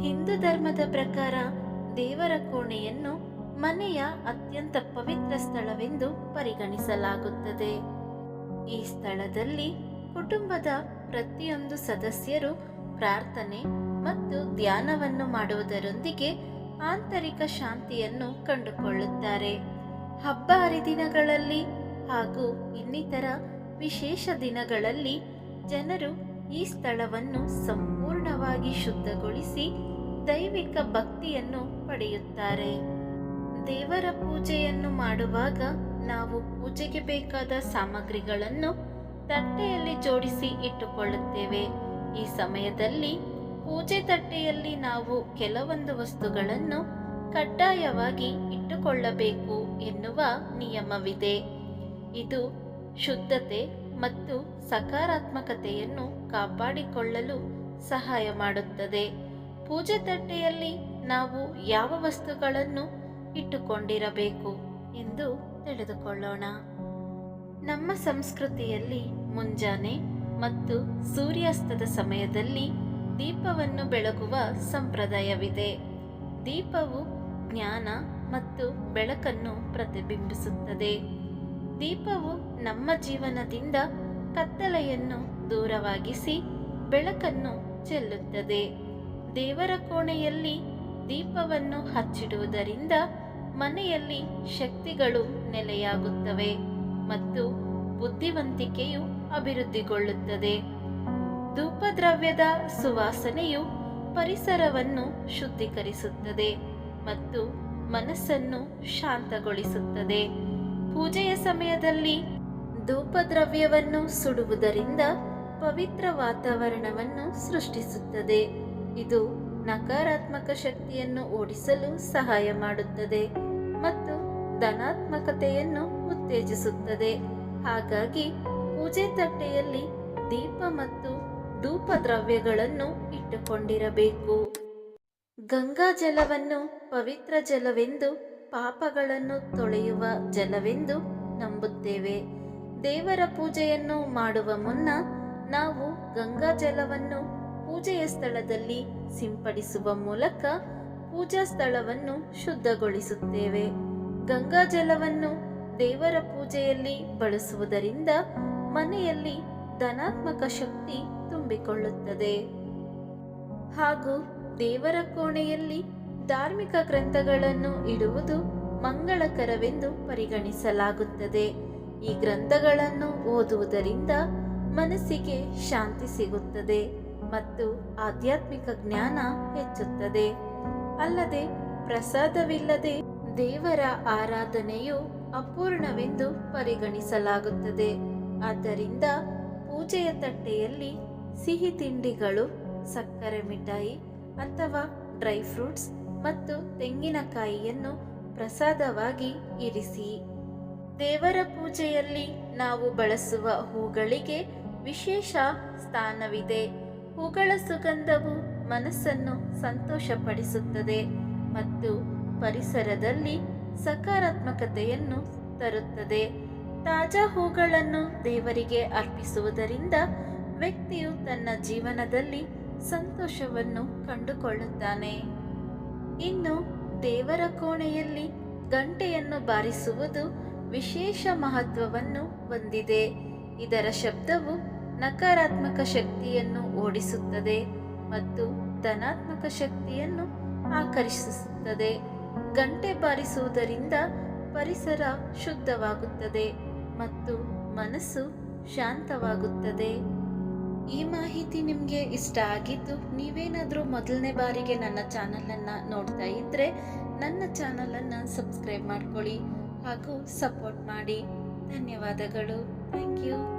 ಹಿಂದೂ ಧರ್ಮದ ಪ್ರಕಾರ ದೇವರ ಕೋಣೆಯನ್ನು ಮನೆಯ ಅತ್ಯಂತ ಪವಿತ್ರ ಸ್ಥಳವೆಂದು ಪರಿಗಣಿಸಲಾಗುತ್ತದೆ. ಈ ಸ್ಥಳದಲ್ಲಿ ಕುಟುಂಬದ ಪ್ರತಿಯೊಂದು ಸದಸ್ಯರು ಪ್ರಾರ್ಥನೆ ಮತ್ತು ಧ್ಯಾನವನ್ನು ಮಾಡುವುದರೊಂದಿಗೆ ಆಂತರಿಕ ಶಾಂತಿಯನ್ನು ಕಂಡುಕೊಳ್ಳುತ್ತಾರೆ. ಹಬ್ಬ ಹರಿದಿನಗಳಲ್ಲಿ ಹಾಗೂ ಇನ್ನಿತರ ವಿಶೇಷ ದಿನಗಳಲ್ಲಿ ಜನರು ಈ ಸ್ಥಳವನ್ನು ಸಂಪೂರ್ಣವಾಗಿ ಶುದ್ಧಗೊಳಿಸಿ ದೈವಿಕ ಭಕ್ತಿಯನ್ನು ಪಡೆಯುತ್ತಾರೆ. ದೇವರ ಪೂಜೆಯನ್ನು ಮಾಡುವಾಗ ನಾವು ಪೂಜೆಗೆ ಬೇಕಾದ ಸಾಮಗ್ರಿಗಳನ್ನು ತಟ್ಟೆಯಲ್ಲಿ ಜೋಡಿಸಿ ಇಟ್ಟುಕೊಳ್ಳುತ್ತೇವೆ. ಈ ಸಮಯದಲ್ಲಿ ಪೂಜೆ ತಟ್ಟೆಯಲ್ಲಿ ನಾವು ಕೆಲವೊಂದು ವಸ್ತುಗಳನ್ನು ಕಡ್ಡಾಯವಾಗಿ ಇಟ್ಟುಕೊಳ್ಳಬೇಕು ಎನ್ನುವ ನಿಯಮವಿದೆ. ಇದು ಶುದ್ಧತೆ ಮತ್ತು ಸಕಾರಾತ್ಮಕತೆಯನ್ನು ಕಾಪಾಡಿಕೊಳ್ಳಲು ಸಹಾಯ ಮಾಡುತ್ತದೆ. ಪೂಜೆ ತಟ್ಟೆಯಲ್ಲಿ ನಾವು ಯಾವ ವಸ್ತುಗಳನ್ನು ಇಟ್ಟುಕೊಂಡಿರಬೇಕು ಎಂದು ತಿಳಿದುಕೊಳ್ಳೋಣ. ನಮ್ಮ ಸಂಸ್ಕೃತಿಯಲ್ಲಿ ಮುಂಜಾನೆ ಮತ್ತು ಸೂರ್ಯಾಸ್ತದ ಸಮಯದಲ್ಲಿ ದೀಪವನ್ನು ಬೆಳಗುವ ಸಂಪ್ರದಾಯವಿದೆ. ದೀಪವು ಜ್ಞಾನ ಮತ್ತು ಬೆಳಕನ್ನು ಪ್ರತಿಬಿಂಬಿಸುತ್ತದೆ. ದೀಪವು ನಮ್ಮ ಜೀವನದಿಂದ ಕತ್ತಲೆಯನ್ನು ದೂರವಾಗಿಸಿ ಬೆಳಕನ್ನು ಚೆಲ್ಲುತ್ತದೆ. ದೇವರ ಕೋಣೆಯಲ್ಲಿ ದೀಪವನ್ನು ಹಚ್ಚಿಡುವುದರಿಂದ ಮನೆಯಲ್ಲಿ ಶಕ್ತಿಗಳು ನೆಲೆಯಾಗುತ್ತವೆ ಮತ್ತು ಬುದ್ಧಿವಂತಿಕೆಯು ಅಭಿವೃದ್ಧಿಗೊಳ್ಳುತ್ತದೆ. ಧೂಪದ್ರವ್ಯದ ಸುವಾಸನೆಯು ಪರಿಸರವನ್ನು ಶುದ್ಧೀಕರಿಸುತ್ತದೆ ಮತ್ತು ಮನಸ್ಸನ್ನು ಶಾಂತಗೊಳಿಸುತ್ತದೆ. ಪೂಜೆಯ ಸಮಯದಲ್ಲಿ ಧೂಪದ್ರವ್ಯವನ್ನು ಸುಡುವುದರಿಂದ ಪವಿತ್ರ ವಾತಾವರಣವನ್ನು ಸೃಷ್ಟಿಸುತ್ತದೆ. ಇದು ನಕಾರಾತ್ಮಕ ಶಕ್ತಿಯನ್ನು ಓಡಿಸಲು ಸಹಾಯ ಮಾಡುತ್ತದೆ ಮತ್ತು ಧನಾತ್ಮಕತೆಯನ್ನು ಉತ್ತೇಜಿಸುತ್ತದೆ. ಹಾಗಾಗಿ ಪೂಜೆ ತಟ್ಟೆಯಲ್ಲಿ ದೀಪ ಮತ್ತು ಧೂಪ ದ್ರವ್ಯಗಳನ್ನು ಇಟ್ಟುಕೊಂಡಿರಬೇಕು. ಗಂಗಾ ಜಲವನ್ನು ಪವಿತ್ರ ಜಲವೆಂದು ಪಾಪಗಳನ್ನು ತೊಳೆಯುವ ಜಲವೆಂದು ನಂಬುತ್ತೇವೆ. ದೇವರ ಪೂಜೆಯನ್ನು ಮಾಡುವ ಮುನ್ನ ನಾವು ಗಂಗಾ ಜಲವನ್ನು ಪೂಜೆಯ ಸ್ಥಳದಲ್ಲಿ ಸಿಂಪಡಿಸುವ ಮೂಲಕ ಪೂಜಾ ಸ್ಥಳವನ್ನು ಶುದ್ಧಗೊಳಿಸುತ್ತೇವೆ. ಗಂಗಾ ಜಲವನ್ನು ದೇವರ ಪೂಜೆಯಲ್ಲಿ ಬಳಸುವುದರಿಂದ ಮನೆಯಲ್ಲಿ ಧನಾತ್ಮಕ ಶಕ್ತಿ ತುಂಬಿಕೊಳ್ಳುತ್ತದೆ. ಹಾಗೂ ದೇವರ ಕೋಣೆಯಲ್ಲಿ ಧಾರ್ಮಿಕ ಗ್ರಂಥಗಳನ್ನು ಇಡುವುದು ಮಂಗಳಕರವೆಂದು ಪರಿಗಣಿಸಲಾಗುತ್ತದೆ. ಈ ಗ್ರಂಥಗಳನ್ನು ಓದುವುದರಿಂದ ಮನಸ್ಸಿಗೆ ಶಾಂತಿ ಸಿಗುತ್ತದೆ ಮತ್ತು ಆಧ್ಯಾತ್ಮಿಕ ಜ್ಞಾನ ಹೆಚ್ಚುತ್ತದೆ. ಅಲ್ಲದೆ ಪ್ರಸಾದವಿಲ್ಲದೆ ದೇವರ ಆರಾಧನೆಯು ಅಪೂರ್ಣವೆಂದು ಪರಿಗಣಿಸಲಾಗುತ್ತದೆ. ಆದ್ದರಿಂದ ಪೂಜೆಯ ತಟ್ಟೆಯಲ್ಲಿ ಸಿಹಿ ತಿಂಡಿಗಳು, ಸಕ್ಕರೆ ಮಿಠಾಯಿ ಅಥವಾ ಡ್ರೈ ಫ್ರೂಟ್ಸ್ ಮತ್ತು ತೆಂಗಿನಕಾಯಿಯನ್ನು ಪ್ರಸಾದವಾಗಿ ಇರಿಸಿ. ದೇವರ ಪೂಜೆಯಲ್ಲಿ ನಾವು ಬಳಸುವ ಹೂಗಳಿಗೆ ವಿಶೇಷ ಸ್ಥಾನವಿದೆ. ಹೂಗಳ ಸುಗಂಧವು ಮನಸ್ಸನ್ನು ಸಂತೋಷಪಡಿಸುತ್ತದೆ ಮತ್ತು ಪರಿಸರದಲ್ಲಿ ಸಕಾರಾತ್ಮಕತೆಯನ್ನು ತರುತ್ತದೆ. ತಾಜಾ ಹೂಗಳನ್ನು ದೇವರಿಗೆ ಅರ್ಪಿಸುವುದರಿಂದ ವ್ಯಕ್ತಿಯು ತನ್ನ ಜೀವನದಲ್ಲಿ ಸಂತೋಷವನ್ನು ಕಂಡುಕೊಳ್ಳುತ್ತಾನೆ. ಇನ್ನು ದೇವರ ಕೋಣೆಯಲ್ಲಿ ಗಂಟೆಯನ್ನು ಬಾರಿಸುವುದು ವಿಶೇಷ ಮಹತ್ವವನ್ನು ಹೊಂದಿದೆ. ಇದರ ಶಬ್ದವು ನಕಾರಾತ್ಮಕ ಶಕ್ತಿಯನ್ನು ಓಡಿಸುತ್ತದೆ ಮತ್ತು ಧನಾತ್ಮಕ ಶಕ್ತಿಯನ್ನು ಆಕರ್ಷಿಸುತ್ತದೆ. ಗಂಟೆ ಬಾರಿಸುವುದರಿಂದ ಪರಿಸರ ಶುದ್ಧವಾಗುತ್ತದೆ ಮತ್ತು ಮನಸ್ಸು ಶಾಂತವಾಗುತ್ತದೆ. ಈ ಮಾಹಿತಿ ನಿಮಗೆ ಇಷ್ಟ ಆಗಿದ್ದು ನೀವೇನಾದರೂ ಮೊದಲನೇ ಬಾರಿಗೆ ನನ್ನ ಚಾನಲನ್ನು ನೋಡ್ತಾ ಇದ್ದರೆ ನನ್ನ ಚಾನಲನ್ನು ಸಬ್ಸ್ಕ್ರೈಬ್ ಮಾಡ್ಕೊಳ್ಳಿ ಹಾಗೂ ಸಪೋರ್ಟ್ ಮಾಡಿ. ಧನ್ಯವಾದಗಳು. Thank you.